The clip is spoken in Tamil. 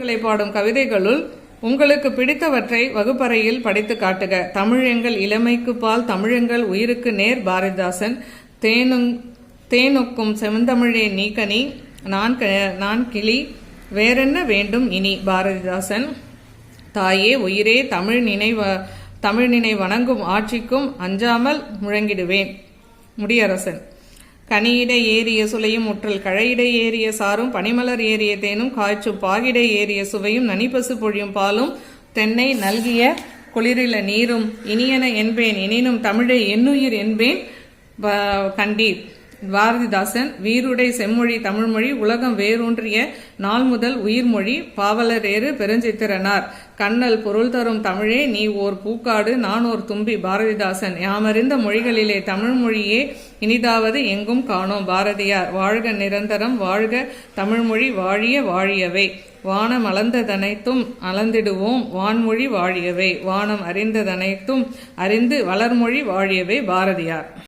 உங்களை பாடும் கவிதைகளுள் உங்களுக்கு பிடித்தவற்றை வகுப்பறையில் படித்து காட்டுக. தமிழெங்கள் இளமைக்கு பால் தமிழெங்கள் உயிருக்கு நேர் பாரதிதாசன். தேனுங் தேனொக்கும் செந்தமிழே நீக்கனி நான் நான் கிளி வேறென்ன வேண்டும் இனி பாரதிதாசன். தாயே உயிரே தமிழ் நினைவ தமிழ் நினை வணங்கும் ஆட்சிக்கும் அஞ்சாமல் முழங்கிடுவேன். முடியரசன். கனியிட ஏறிய சுளையும் முற்றல் கழையிட ஏறிய சாரும் பனிமலர் ஏறிய தேனும் காய்ச்சும் பாகிட ஏறிய சுவையும் நனிப்பசு பொழியும் பாலும் தென்னை நல்கிய குளிரில நீரும் இனியன என்பேன் எனினும் தமிழை என்னுயிர் என்பேன் கண்டீர். பாரதிதாசன் வீருடை செம்மொழி தமிழ்மொழி உலகம் வேரூன்றிய நாள் முதல் உயிர்மொழி பாவலரேறு பெருஞ்சித்திரனார். கண்ணல் பொருள் தரும் தமிழே நீ ஓர் பூக்காடு நான் ஓர் தும்பி பாரதிதாசன். யாமறிந்த மொழிகளிலே தமிழ் மொழியே இனிதாவது எங்கும் காணோம் பாரதியார். வாழ்க நிரந்தரம் வாழ்க தமிழ்மொழி வாழிய வாழியவை. வானம் அளந்ததனைத்தும் அளந்திடுவோம் வான்மொழி வாழியவை. வானம் அறிந்ததனைத்தும் அறிந்து வளர்மொழி வாழியவை பாரதியார்.